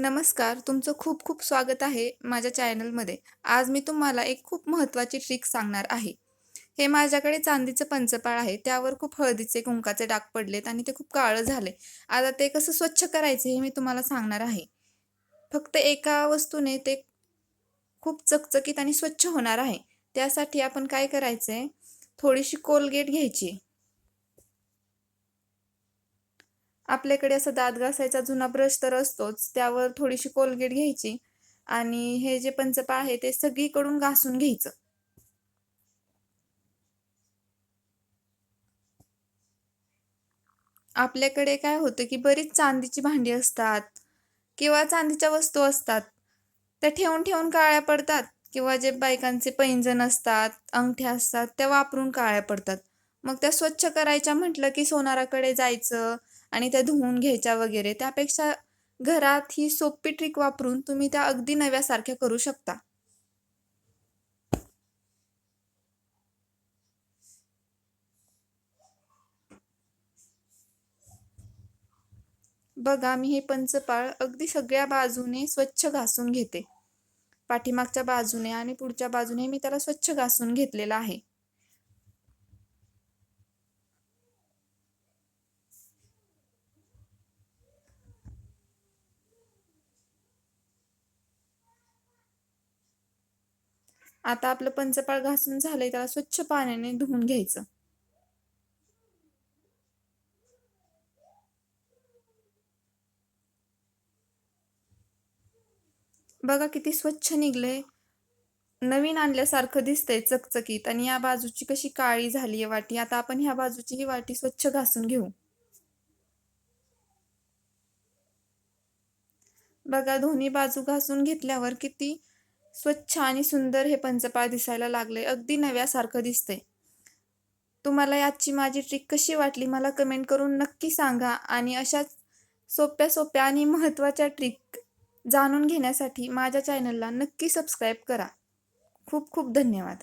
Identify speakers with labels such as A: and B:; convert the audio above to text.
A: नमस्कार तुमचं खूप खूप स्वागत आहे माझ्या चॅनलमध्ये. आज मी तुम्हाला एक खूप महत्त्वाची ट्रिक सांगणार आहे. हे माझ्याकडे चांदीचं पंचपाळ आहे त्यावर खूप हळदीचे कुंकाचे डाग पडलेत आणि ते खूप काळं झाले आता ते कसं स्वच्छ करायचं हे मी तुम्हाला सांगणार आहे. फक्त एका वस्तूने ते खूप चकचकीत आणि स्वच्छ होणार आहे. त्यासाठी आपण काय करायचं आहे थोडीशी कोलगेट घ्यायची. आपल्याकडे असं दात घासायचा जुना ब्रश तर असतोच त्यावर थोडीशी कोलगेट घ्यायची आणि हे जे पंचपा आहे ते सगळीकडून घासून घ्यायचं. आपल्याकडे काय होतं की बरीच चांदीची भांडी असतात किंवा चांदीच्या वस्तू असतात त्या ठेवून ठेवून काळ्या पडतात किंवा जे बायकांचे पैंजण असतात अंगठ्या असतात त्या वापरून काळ्या पडतात. मग त्या स्वच्छ करायच्या म्हटलं की सोनाराकडे जायचं आणि त्या धुवून घ्यायच्या वगैरे त्यापेक्षा घरात ही सोपी ट्रिक वापरून तुम्ही त्या अगदी नव्यासारख्या करू शकता. बघा मी हे पंचपाळ अगदी सगळ्या बाजूने स्वच्छ घासून घेते. पाठीमागच्या बाजूने आणि पुढच्या बाजूने मी त्याला स्वच्छ घासून घेतलेला आहे. आता आपलं पंचपाळ घासून झालंय त्याला स्वच्छ पाण्याने धुवून घ्यायचं. बघा किती स्वच्छ निघलंय. नवीन आणल्यासारखं दिसतंय चकचकीत आणि या बाजूची कशी काळी झाली आहे वाटी. आता आपण ह्या बाजूची ही वाटी स्वच्छ घासून घेऊ. बघा दोन्ही बाजू घासून घेतल्यावर किती स्वच्छ आणि सुंदर हे पंचपाळ दिसायला लागले अगदी नव्यासारखं दिसतंय. तुम्हाला याची माझी ट्रिक कशी वाटली मला कमेंट करून नक्की सांगा आणि अशाच सोप्या सोप्या आणि महत्त्वाच्या ट्रिक जाणून घेण्यासाठी माझ्या चॅनलला नक्की सबस्क्राईब करा. खूप खूप धन्यवाद.